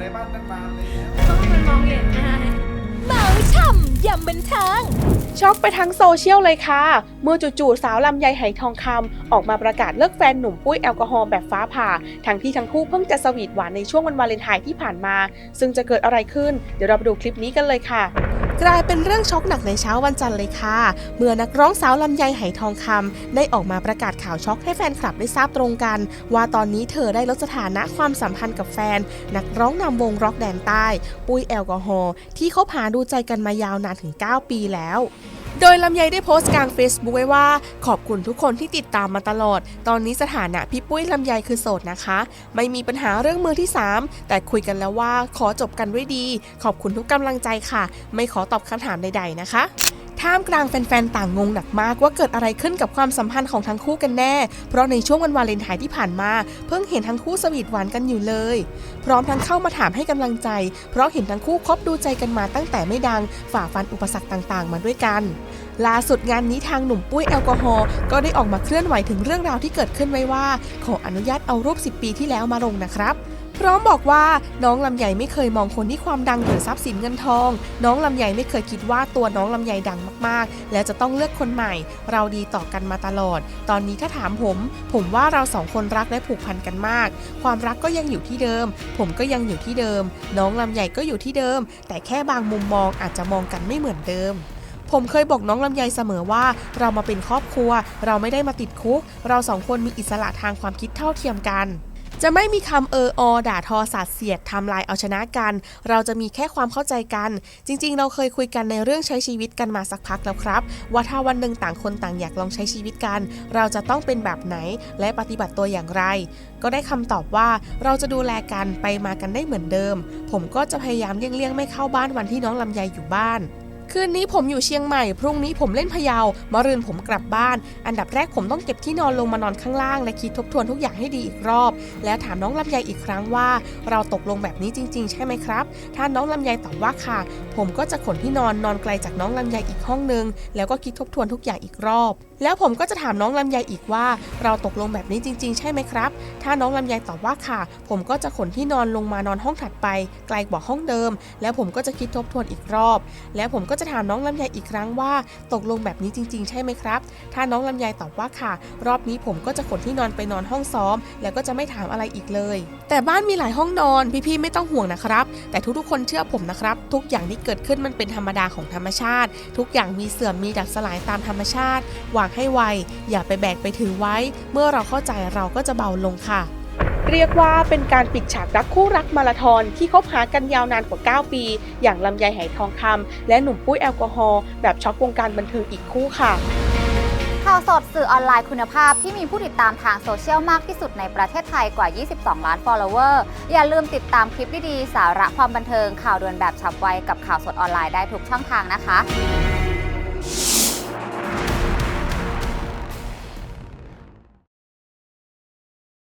ในบ้านตั้งนานแล้วมันมองเห็นง่ายเมาช่ำยำบันเทิงช็อกไปทั้งโซเชียลเลยค่ะ เมื่อจู่ๆสาวลำไยไหทองคำออกมาประกาศเลิกแฟนหนุ่มปุ้ยแอลกอฮอล์แบบฟ้าผ่า ทั้งที่ทั้งคู่เพิ่งจะสวีทหวานในช่วงวันวาเลนไทน์ที่ผ่านมา ซึ่งจะเกิดอะไรขึ้น เดี๋ยวเราไปดูคลิปนี้กันเลยค่ะ กลายเป็นเรื่องช็อกหนักในเช้าวันจันทร์เลยค่ะ เมื่อนักร้องสาวลำไยไหทองคำได้ออกมาประกาศข่าวช็อกให้แฟนคลับได้ทราบตรงกัน ว่าตอนนี้เธอได้ลดสถานะความสัมพันธ์กับแฟน นักร้องนำวงร็อกแดนใต้ ปุ้ยแอลกอฮอล์ที่เขาพาดูใจกันมายาวนานถึง 9 ปีแล้ว โดยลำไยได้โพสต์กลาง Facebook ไว้ว่า ขอบคุณทุกคนที่ติดตามมาตลอด ตอนนี้สถานะพี่ปุ้ยลำไยคือโสดนะคะ ไม่มีปัญหาเรื่องมือที่ 3 แต่คุยกันแล้วว่าขอจบกันด้วยดี ขอบคุณทุกกำลังใจค่ะ ไม่ขอตอบคำถามใดๆนะคะ ท่ามกลางแฟนๆ ต่างงงหนักมากว่าเกิดอะไรขึ้นกับความสัมพันธ์ของทั้งคู่กันแน่ เพราะในช่วงวันวาเลนไทน์ที่ผ่านมา เพิ่งเห็นทั้งคู่สวีทหวานกันอยู่เลย พร้อมทั้งเข้ามาถามให้กำลังใจ เพราะเห็นทั้งคู่คบดูใจกันมาตั้งแต่ไม่ดัง ฝ่าฟันอุปสรรคต่างๆ มาด้วยกันล่าสุดงานนี้ทางหนุ่มปุ้ยแอลกอฮอล์ก็ได้ออกมาเคลื่อนไหวถึงเรื่องราวที่เกิดขึ้นไว้ว่า ขออนุญาตเอารูป 10 ปีที่แล้วมาลงนะครับ พร้อมบอกว่าน้องลำไยไม่เคยมองคนที่ความดังหรือทรัพย์สินเงินทอง น้องลำไยไม่เคยคิดว่าตัวน้องลำไยดังมากๆ แล้วจะต้องเลือกคนใหม่ เราดีต่อกันมาตลอด ตอนนี้ถ้าถามผม ผมว่าเราสองคนรักและผูกพันกันมาก ความรักก็ยังอยู่ที่เดิม ผมก็ยังอยู่ที่เดิม น้องลำไยก็อยู่ที่เดิม แต่แค่บางมุมมองอาจจะมองกันไม่เหมือนเดิมผมเคยบอกน้องลำไยเสมอว่า เรามาเป็นครอบครัว เราไม่ได้มาติดคุก เราสองคนมีอิสระทางความคิดเท่าเทียมกัน จะไม่มีคำเอออด่าทอสาดเสียดทำลายเอาชนะกัน เราจะมีแค่ความเข้าใจกัน จริง ๆ เราเคยคุยกันในเรื่องใช้ชีวิตกันมาสักพักแล้วครับ ว่าถ้าวันหนึ่งต่างคนต่างอยากลองใช้ชีวิตกัน เราจะต้องเป็นแบบไหนและปฏิบัติตัวอย่างไร ก็ได้คำตอบว่าเราจะดูแลกันไปมากันได้เหมือนเดิม ผมก็จะพยายามเลี่ยงๆไม่เข้าบ้านวันที่น้องลำไยอยู่บ้าน คืนนี้ผมอยู่เชียงใหม่ พรุ่งนี้ผมเล่นพะเยามารืนผมกลับบ้าน อันดับแรกผมต้องเก็บที่นอนลงมานอนข้างล่าง และคิดทบทวนทุกอย่างให้ดีอีกรอบ แล้วถามน้องลำไยอีกครั้งว่า เราตกลงแบบนี้จริง ๆ ใช่ไหมครับ ถ้าน้องลำไยตอบว่าค่ะ ผมก็จะขนที่นอนนอนไกลจากน้องลำไยอีกห้องนึง แล้วก็คิดทบทวนทุกอย่างอีกรอบ แล้วผมก็จะถามน้องลำไยอีกว่า เราตกลงแบบนี้จริง ๆ ใช่ไหมครับ ถ้าน้องลำไยตอบว่าค่ะ ผมก็จะขนที่นอนลงมานอนห้องถัดไป ไกลกว่าห้องเดิม แล้วผมก็จะคิดทบทวนอีกรอบ แล้วผมก็จะถามน้องลำไยอีกครั้งว่าตกลงแบบนี้จริง ๆ ใช่ไหมครับ ถ้าน้องลำไยตอบว่าค่ะ รอบนี้ผมก็จะขนที่นอนไปนอนห้องซ้อม แล้วก็จะไม่ถามอะไรอีกเลย แต่บ้านมีหลายห้องนอนพี่ๆไม่ต้องห่วงนะครับ แต่ทุกๆคนเชื่อผมนะครับ ทุกอย่างที่เกิดขึ้นมันเป็นธรรมดาของธรรมชาติ ทุกอย่างมีเสื่อมมีดับสลายตามธรรมชาติหวังางให้ไว อย่าไปแบกไปถือไว้ เมื่อเราเข้าใจเราก็จะเบาลงค่ะ เรียกว่าเป็นการปิดฉากรักคู่รักมาราธอนที่คบหากันยาวนานกว่า 9 ปี อย่างลำไยไหทองคำและหนุ่มปุ้ยแอลกอฮอล์แบบช็อกวงการบันเทิงอีกคู่ค่ะข่าวสดสื่อออนไลน์คุณภาพที่มีผู้ติดตามทางโซเชียลมากที่สุดในประเทศไทยกว่า 22 ล้าน follower อย่าลืมติดตามคลิปดีๆ สาระความบันเทิงข่าวด่วนแบบฉับไวกับข่าวสดออนไลน์ได้ทุกช่องทางนะคะ